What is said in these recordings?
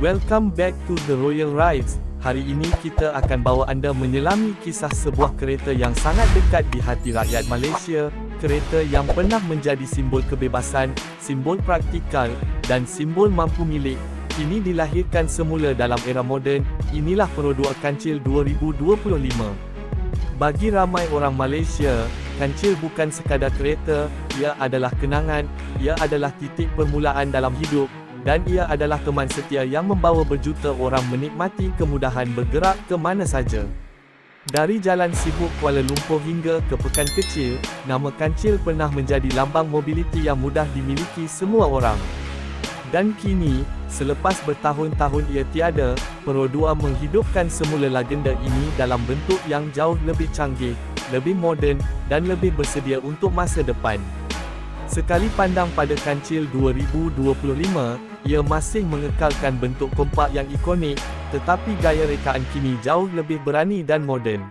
Welcome back to the Royal Rides. Hari ini kita akan bawa anda menyelami kisah sebuah kereta yang sangat dekat di hati rakyat Malaysia. Kereta yang pernah menjadi simbol kebebasan, simbol praktikal, dan simbol mampu milik. Kini dilahirkan semula dalam era moden, inilah Perodua Kancil 2025. Bagi ramai orang Malaysia, kancil bukan sekadar kereta, ia adalah kenangan, ia adalah titik permulaan dalam hidup, dan ia adalah teman setia yang membawa berjuta orang menikmati kemudahan bergerak ke mana saja. Dari jalan sibuk Kuala Lumpur hingga ke Pekan Kecil, nama kancil pernah menjadi lambang mobiliti yang mudah dimiliki semua orang. Dan kini, selepas bertahun-tahun ia tiada, Perodua menghidupkan semula legenda ini dalam bentuk yang jauh lebih canggih, lebih moden, dan lebih bersedia untuk masa depan. Sekali pandang pada kancil 2025, ia masih mengekalkan bentuk kompak yang ikonik, tetapi gaya rekaan kini jauh lebih berani dan moden.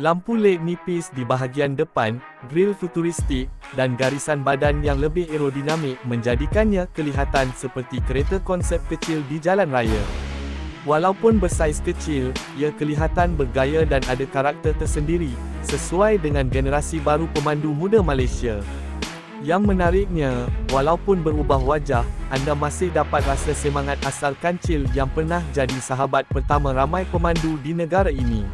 Lampu LED nipis di bahagian depan, grill futuristik, dan garisan badan yang lebih aerodinamik menjadikannya kelihatan seperti kereta konsep kecil di jalan raya. Walaupun bersaiz kecil, ia kelihatan bergaya dan ada karakter tersendiri, sesuai dengan generasi baru pemandu muda Malaysia. Yang menariknya, walaupun berubah wajah, anda masih dapat rasa semangat asal kancil yang pernah jadi sahabat pertama ramai pemandu di negara ini.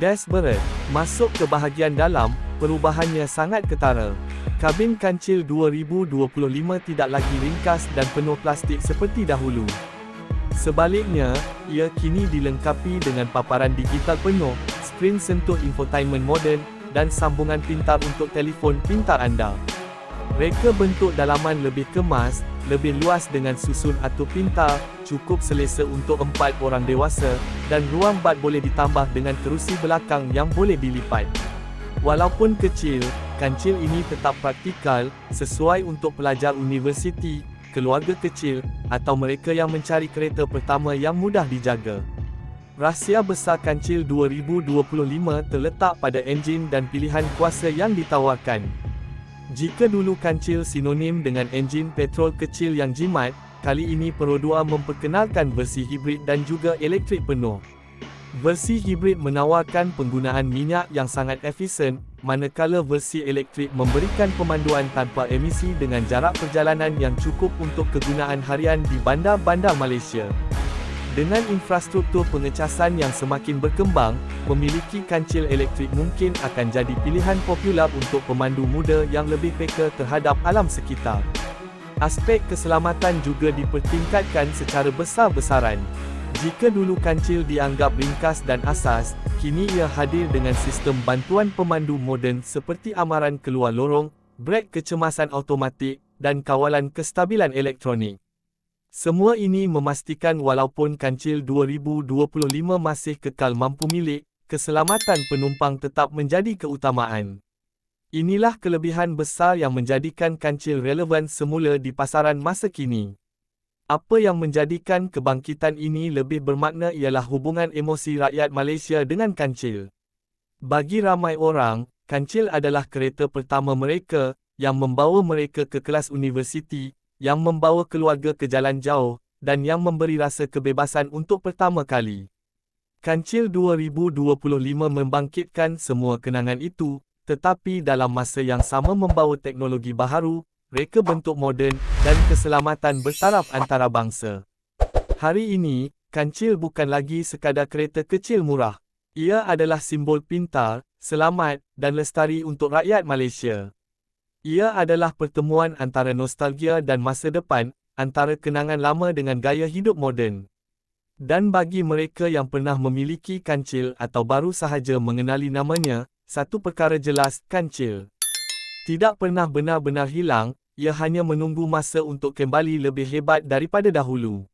Dashboard, masuk ke bahagian dalam, perubahannya sangat ketara. Kabin kancil 2025 tidak lagi ringkas dan penuh plastik seperti dahulu. Sebaliknya, ia kini dilengkapi dengan paparan digital penuh, skrin sentuh infotainment moden, dan sambungan pintar untuk telefon pintar anda. Reka bentuk dalaman lebih kemas, lebih luas dengan susun atur pintar, cukup selesa untuk empat orang dewasa, dan ruang bad boleh ditambah dengan kerusi belakang yang boleh dilipat. Walaupun kecil, kancil ini tetap praktikal, sesuai untuk pelajar universiti, keluarga kecil, atau mereka yang mencari kereta pertama yang mudah dijaga. Rahsia besar kancil 2025 terletak pada enjin dan pilihan kuasa yang ditawarkan. Jika dulu kancil sinonim dengan enjin petrol kecil yang jimat, kali ini Perodua memperkenalkan versi hibrid dan juga elektrik penuh. Versi hibrid menawarkan penggunaan minyak yang sangat efisien, manakala versi elektrik memberikan pemanduan tanpa emisi dengan jarak perjalanan yang cukup untuk kegunaan harian di bandar-bandar Malaysia. Dengan infrastruktur pengecasan yang semakin berkembang, memiliki kancil elektrik mungkin akan jadi pilihan popular untuk pemandu muda yang lebih peka terhadap alam sekitar. Aspek keselamatan juga dipertingkatkan secara besar-besaran. Jika dulu kancil dianggap ringkas dan asas, kini ia hadir dengan sistem bantuan pemandu moden seperti amaran keluar lorong, brek kecemasan automatik, dan kawalan kestabilan elektronik. Semua ini memastikan walaupun kancil 2025 masih kekal mampu milik, keselamatan penumpang tetap menjadi keutamaan. Inilah kelebihan besar yang menjadikan kancil relevan semula di pasaran masa kini. Apa yang menjadikan kebangkitan ini lebih bermakna ialah hubungan emosi rakyat Malaysia dengan kancil. Bagi ramai orang, kancil adalah kereta pertama mereka yang membawa mereka ke kelas universiti, yang membawa keluarga ke jalan jauh, dan yang memberi rasa kebebasan untuk pertama kali. Kancil 2025 membangkitkan semua kenangan itu, tetapi dalam masa yang sama membawa teknologi baharu, reka bentuk moden, dan keselamatan bertaraf antarabangsa. Hari ini, kancil bukan lagi sekadar kereta kecil murah. Ia adalah simbol pintar, selamat, dan lestari untuk rakyat Malaysia. Ia adalah pertemuan antara nostalgia dan masa depan, antara kenangan lama dengan gaya hidup moden. Dan bagi mereka yang pernah memiliki kancil atau baru sahaja mengenali namanya, satu perkara jelas, kancil. Tidak pernah benar-benar hilang, ia hanya menunggu masa untuk kembali lebih hebat daripada dahulu.